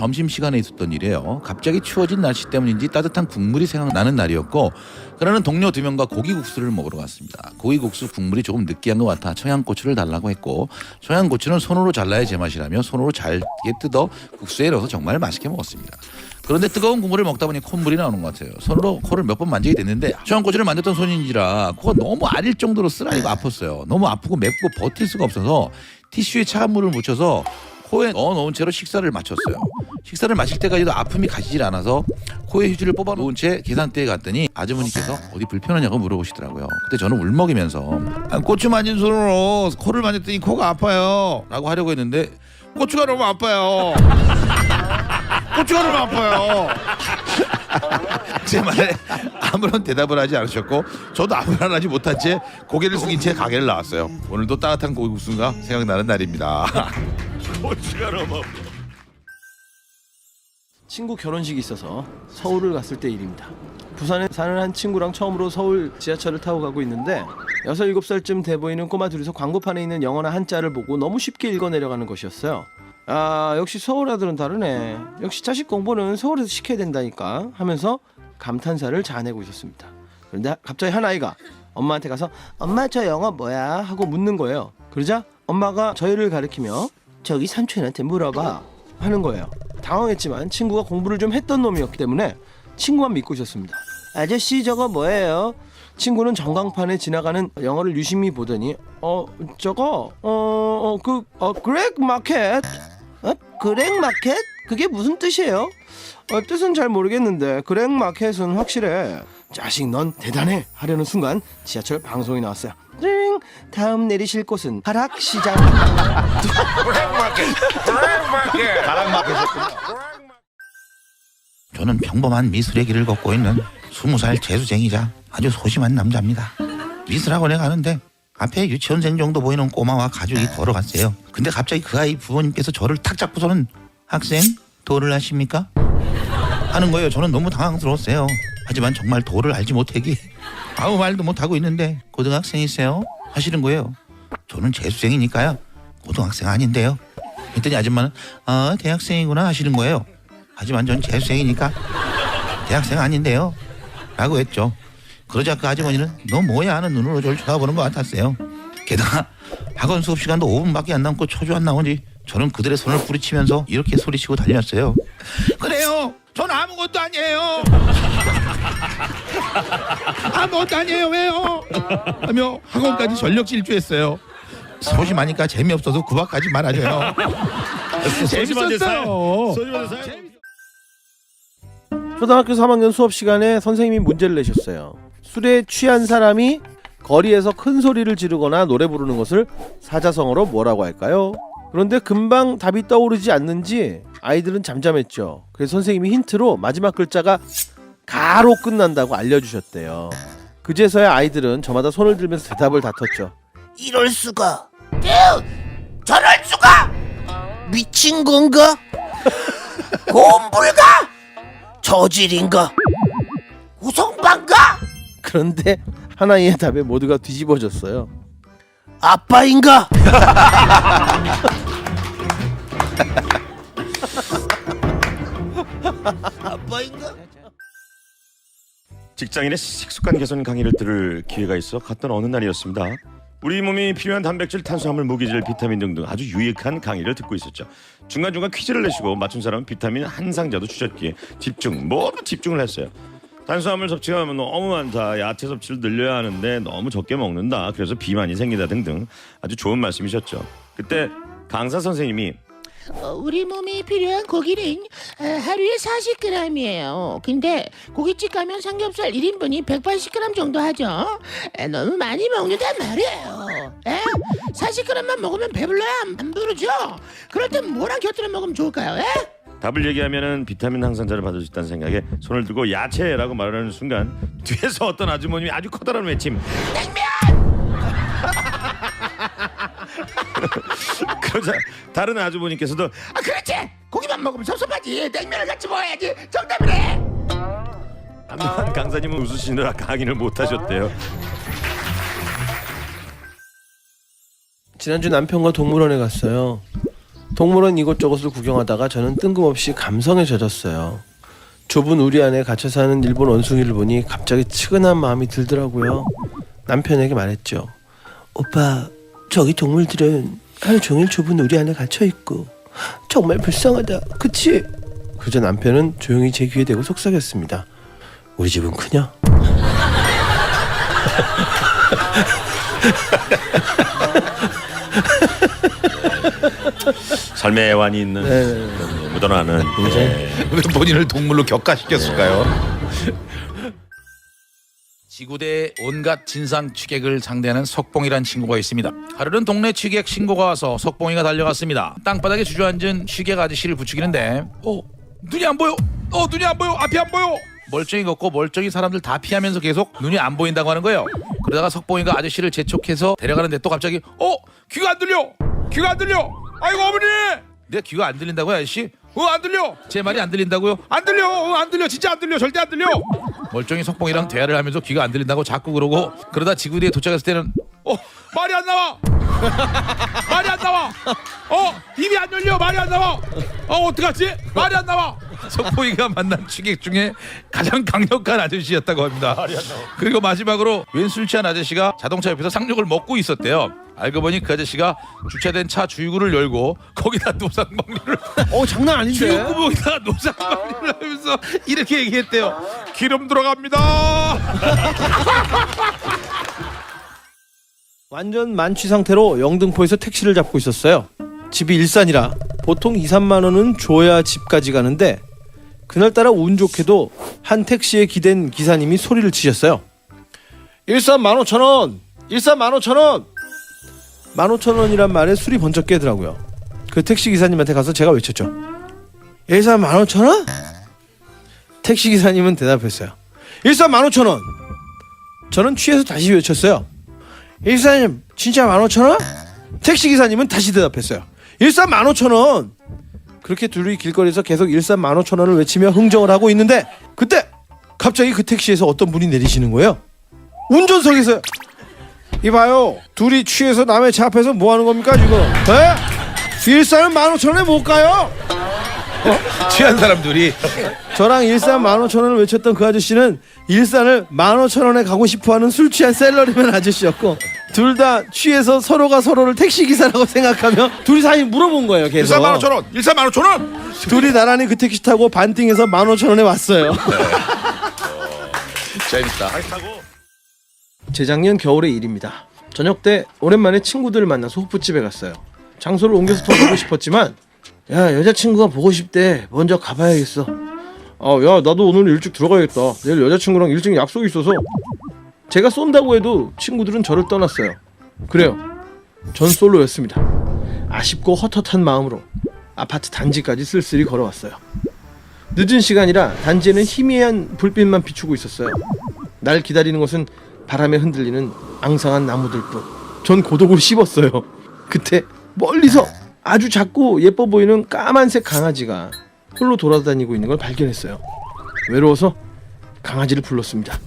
점심 시간에 있었던 일이에요. 갑자기 추워진 날씨 때문인지 따뜻한 국물이 생각나는 날이었고 그러는 동료 두 명과 고기국수를 먹으러 갔습니다. 고기국수 국물이 조금 느끼한 것 같아 청양고추를 달라고 했고 청양고추는 손으로 잘라야 제맛이라며 손으로 잘게 뜯어 국수에 넣어서 정말 맛있게 먹었습니다. 그런데 뜨거운 국물을 먹다 보니 콧물이 나오는 것 같아요. 손으로 코를 몇 번 만지게 됐는데 청양고추를 만졌던 손인지라 코가 너무 아릴 정도로 쓰라리고 아팠어요. 너무 아프고 맵고 버틸 수가 없어서 티슈에 차가운 물을 묻혀서 코에 넣어 놓은 채로 식사를 마쳤어요. 식사를 마칠 때까지도 아픔이 가시질 않아서 코에 휴지를 뽑아 놓은 채 계산대에 갔더니 아주머니께서 어디 불편하냐고 물어보시더라고요. 그때 저는 울먹이면서 아, 고추 만진 손으로 코를 만졌더니 코가 아파요. 라고 하려고 했는데 고추가 너무 아파요. 고추가 너무 아파요. 제 말에 아무런 대답을 하지 않으셨고 저도 아무 말 하지 못한 채 고개를 숙인 채 가게를 나왔어요. 오늘도 따뜻한 고기국수가 생각나는 날입니다. 아파. 친구 결혼식이 있어서 서울을 갔을 때 일입니다. 부산에 사는 한 친구랑 처음으로 서울 지하철을 타고 가고 있는데 6, 7살쯤 돼 보이는 꼬마 둘이서 광고판에 있는 영어나 한자를 보고 너무 쉽게 읽어 내려가는 것이었어요. 아, 역시 서울 아들은 다르네. 역시 자식 공부는 서울에서 시켜야 된다니까 하면서 감탄사를 자아내고 있었습니다. 그런데 갑자기 한 아이가 엄마한테 가서 엄마 저 영어 뭐야 하고 묻는 거예요. 그러자 엄마가 저희를 가리키며 저기 삼촌한테 물어봐 하는 거예요. 당황했지만 친구가 공부를 좀 했던 놈이었기 때문에 친구만 믿고 있었습니다. 아저씨 저거 뭐예요? 친구는 전광판에 지나가는 영어를 유심히 보더니 어 저거 어그 어, 그렉 마켓 어 그렉 마켓 그게 무슨 뜻이에요? 어, 뜻은 잘 모르겠는데 그렉 마켓은 확실해. 자식 넌 대단해 하려는 순간 지하철 방송이 나왔어요. 띵 다음 내리실 곳은 하락시장. 저는 평범한 미술의 길을 걷고 있는 스무 살 재수생이자 아주 소심한 남자입니다. 미술학원에 가는데 앞에 유치원생 정도 보이는 꼬마와 가족이 걸어갔어요. 근데 갑자기 그 아이 부모님께서 저를 탁 잡고서는 학생 도를 아십니까? 하는 거예요. 저는 너무 당황스러웠어요. 하지만 정말 도를 알지 못하기 아무 말도 못하고 있는데 고등학생이세요? 하시는 거예요. 저는 재수생이니까요. 고등학생 아닌데요. 했더니 아줌마는 아 대학생이구나 하시는 거예요. 하지만 전 재수생이니까 대학생 아닌데요. 라고 했죠. 그러자 그 아주머니는 너 뭐야 하는 눈으로 저를 쳐다보는 것 같았어요. 게다가 학원 수업 시간도 5분밖에 안 남고 초조 안 나오니 저는 그들의 손을 부리치면서 이렇게 소리치고 달렸어요. 그래요. 전 아무것도 아니에요. 아무것도 아니에요. 왜요? 하며 학원까지 전력 질주했어요. 소심하니까 재미없어서 구박하지 말아줘요. 소심한데. 재밌었어요. 소심한데. 초등학교 3학년 수업 시간에 선생님이 문제를 내셨어요. 술에 취한 사람이 거리에서 큰 소리를 지르거나 노래 부르는 것을 사자성어로 뭐라고 할까요? 그런데 금방 답이 떠오르지 않는지 아이들은 잠잠했죠. 그래서 선생님이 힌트로 마지막 글자가 가로 끝난다고 알려주셨대요. 그제서야 아이들은 저마다 손을 들면서 대답을 다퉜죠. 이럴 수가. 저럴 수가. 미친 건가? 곰불가? 저질인가? 우성반가? 그런데 하나의 답에 모두가 뒤집어졌어요. 아빠인가? 직장인의 식습관 개선 강의를 들을 기회가 있어 갔던 어느 날이었습니다. 우리 몸이 필요한 단백질, 탄수화물, 무기질, 비타민 등등 아주 유익한 강의를 듣고 있었죠. 중간중간 퀴즈를 내시고 맞춘 사람은 비타민 한 상자도 주셨기에 집중, 모두 집중을 했어요. 탄수화물 섭취가 너무 많다. 야채 섭취를 늘려야 하는데 너무 적게 먹는다. 그래서 비만이 생기다 등등 아주 좋은 말씀이셨죠. 그때 강사 선생님이 어, 우리 몸에 필요한 고기는 어, 하루에 40g이에요. 근데 고깃집 가면 삼겹살 1인분이 180g 정도 하죠. 에, 너무 많이 먹는단 말이에요. 에? 40g만 먹으면 배불러야 안, 안 부르죠. 그럴 땐 뭐랑 곁들여 먹으면 좋을까요? 에? 답을 얘기하면은 비타민 항산제를 받을 수 있다는 생각에 손을 들고 야채라고 말하는 순간 뒤에서 어떤 아주머님이 아주 커다란 외침 그러자 다른 아주머니께서도 아 그렇지. 고기만 먹으면 섭섭하지. 냉면을 같이 먹어야지. 정답이래. 하지만 강사님은 웃으시느라 강의를 못하셨대요 지난주 남편과 동물원에 갔어요. 동물원 이곳저곳을 구경하다가 저는 뜬금없이 감성에 젖었어요. 좁은 우리 안에 갇혀 사는 일본 원숭이를 보니 갑자기 측은한 마음이 들더라고요. 남편에게 말했죠. 오빠, 저기 동물들은 하루 종일 좁은 우리 안에 갇혀 있고 정말 불쌍하다. 그치? 그저 남편은 조용히 제 귀에 대고 속삭였습니다. 우리 집은 크냐? 삶의 애환이 있는 네. 그런 묻어나는 네. 왜 본인을 동물로 격가시켰을까요? 지구대 온갖 진상 취객을 상대하는 석봉이란 친구가 있습니다. 하루는 동네 취객 신고가 와서 석봉이가 달려갔습니다. 땅바닥에 주저앉은 취객 아저씨를 부추기는데 어 눈이 안 보여 어 눈이 안 보여 앞이 안 보여 멀쩡히 걷고 멀쩡히 사람들 다 피하면서 계속 눈이 안 보인다고 하는 거예요. 그러다가 석봉이가 아저씨를 재촉해서 데려가는데 또 갑자기 어 귀가 안 들려 귀가 안 들려 아이고 어머니 내 귀가 안 들린다고요 아저씨? 어안 들려. 제 말이 안 들린다고요? 안 들려. 어, 안 들려. 진짜 안 들려. 절대 안 들려. 멀쩡히 석봉이랑 대화를 하면서 귀가 안 들린다고 자꾸 그러고 그러다 지구대에 도착했을 때는 어 말이 안 나와. 말이 안 나와. 어 입이 안 열려. 말이 안 나와. 어 어떡하지? 말이 안 나와 석봉이가 만난 취객 중에 가장 강력한 아저씨였다고 합니다 그리고 마지막으로 웬술 취한 아저씨가 자동차 옆에서 상륙을 먹고 있었대요 알고 보니 그 아저씨가 주차된 차 주유구를 열고 거기다 노상방류를 어 장난 아닌데? 주유구멍에다가 노상방류를 하면서 이렇게 얘기했대요 기름 들어갑니다 완전 만취 상태로 영등포에서 택시를 잡고 있었어요. 집이 일산이라 보통 2, 3만 원은 줘야 집까지 가는데 그날따라 운 좋게도 한 택시에 기댄 기사님이 소리를 치셨어요. 일산 15,000원! 일산 15,000원! 15,000원이란 말에 술이 번쩍 깨더라고요. 그 택시 기사님한테 가서 제가 외쳤죠. 일산 15,000원? 택시 기사님은 대답했어요. 일산 15,000원! 저는 취해서 다시 외쳤어요. 일사님 진짜 15,000원? 택시 기사님은 다시 대답했어요. 일산 15,000원. 그렇게 둘이 길거리에서 계속 일산 15,000원을 외치며 흥정을 하고 있는데 그때 갑자기 그 택시에서 어떤 분이 내리시는 거예요. 운전석에서요. 이봐요. 둘이 취해서 남의 차 앞에서 뭐 하는 겁니까 지금? 에? 일산은 15,000원에 못 가요. 취한 사람들이 저랑 일산 15,000원을 외쳤던 그 아저씨는 일산을 15,000원에 가고 싶어하는 술 취한 셀러리맨 아저씨였고 둘 다 취해서 서로가 서로를 택시 기사라고 생각하며 둘이 사이 물어본 거예요 계속. 1만 5천 원 1만 5천 원. 둘이 나란히 그 택시 타고 반띵해서 15,000원에 왔어요. 재밌다. 재작년 겨울의 일입니다. 저녁 때 오랜만에 친구들을 만나서 호프집에 갔어요. 장소를 옮겨서 더 가고 싶었지만 야 여자친구가 보고 싶대. 먼저 가봐야겠어. 아 야 나도 오늘 일찍 들어가야겠다. 내일 여자친구랑 일찍 약속이 있어서 제가 쏜다고 해도 친구들은 저를 떠났어요 그래요 전 솔로였습니다 아쉽고 헛헛한 마음으로 아파트 단지까지 쓸쓸히 걸어왔어요 늦은 시간이라 단지에는 희미한 불빛만 비추고 있었어요 날 기다리는 것은 바람에 흔들리는 앙상한 나무들 뿐. 전 고독을 씹었어요. 그때 멀리서 아주 작고 예뻐 보이는 까만색 강아지가 홀로 돌아다니고 있는 걸 발견했어요. 외로워서 강아지를 불렀습니다.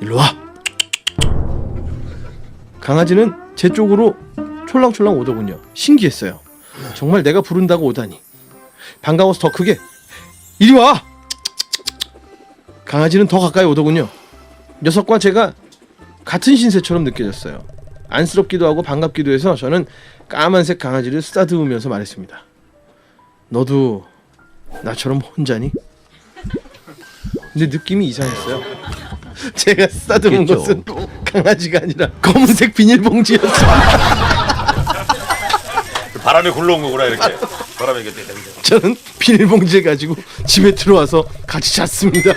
일로 와. 강아지는 제 쪽으로 촐랑촐랑 오더군요. 신기했어요. 정말 내가 부른다고 오다니. 반가워서 더 크게 이리 와. 강아지는 더 가까이 오더군요. 녀석과 제가 같은 신세처럼 느껴졌어요. 안쓰럽기도 하고 반갑기도 해서 저는 까만색 강아지를 쓰다듬으면서 말했습니다. 너도 나처럼 혼자니? 근데 느낌이 이상했어요. 제가 쓰다듬은 있겠죠. 것은 강아지가 아니라 검은색 비닐봉지였어요. 바람에 굴러온 거구나 이렇게 바람에 이렇게 저는 비닐봉지를 가지고 집에 들어와서 같이 잤습니다.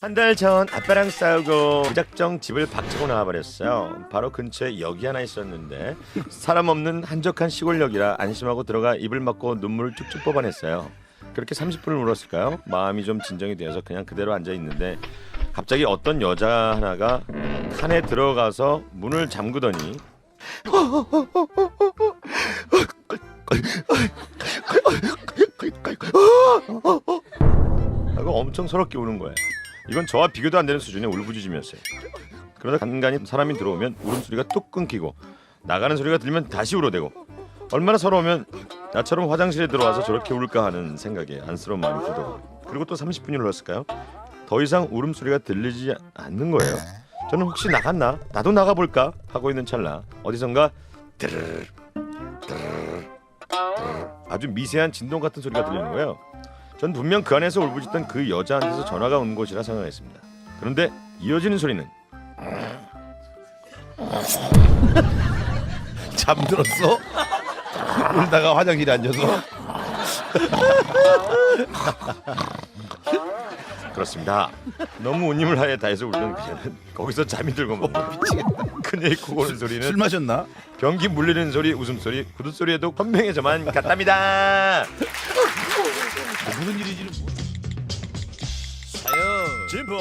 한 달 전 아빠랑 싸우고 무작정 집을 박차고 나와버렸어요. 바로 근처에 역이 하나 있었는데 사람 없는 한적한 시골역이라 안심하고 들어가 입을 막고 눈물을 쭉쭉 뽑아냈어요. 그렇게 30분을 울었을까요? 마음이 좀 진정이 되어서 그냥 그대로 앉아 있는데 갑자기 어떤 여자 하나가 칸에 들어가서 문을 잠그더니 하고 엄청 서럽게 우는 거예요. 이건 저와 비교도 안 되는 수준의 울부짖음이었어요. 그러다 간간히 사람이 들어오면 울음소리가 뚝 끊기고 나가는 소리가 들리면 다시 울어대고 얼마나 서러우면 나처럼 화장실에 들어와서 저렇게 울까 하는 생각에 안쓰러운 마음이 들더라고요. 그리고 또 30분이 흘렀을까요? 더 이상 울음소리가 들리지 않는 거예요. 저는 혹시 나갔나? 나도 나가볼까? 하고 있는 찰나 어디선가 드르르 드르르 드르르 아주 미세한 진동 같은 소리가 들리는 거예요. 전 분명 그 안에서 울부짖던 그 여자한테서 전화가 온 것이라 생각했습니다. 그런데 이어지는 소리는 잠들었어? 울다가 화장실에 앉아서 그렇습니다. 너무 운임을 하에 다해서 울던 그녀는 거기서 잠이 들고 막 미치겠다. 그녀의 코 고는 소리는 술 마셨나? 변기 물리는 소리, 웃음소리, 구두소리에도 현명해져만 같답니다. 무슨 일인지는 모르. 진포.